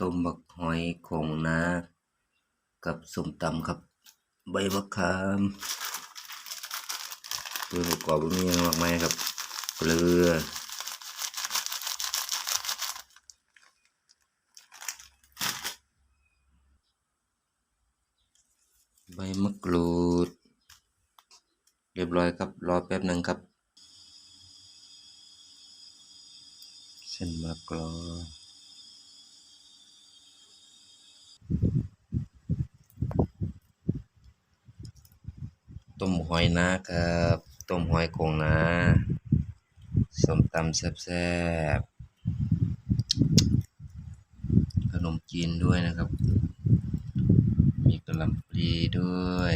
ต้มบักหอยโขงนากับส้มตำครับ ใบมะขามตัวประกอบมีอย่างมากมายครับเกลือใบมะกรูด เรียบร้อยครับ รอแป๊บหนึ่งครับ เส้นมะกรอ ต้มหอยนะครับ ต้มหอยโขงนาส้มตำแซ่บๆขนมจีนด้วยนะครับ มีกระหล่ำปลีด้วย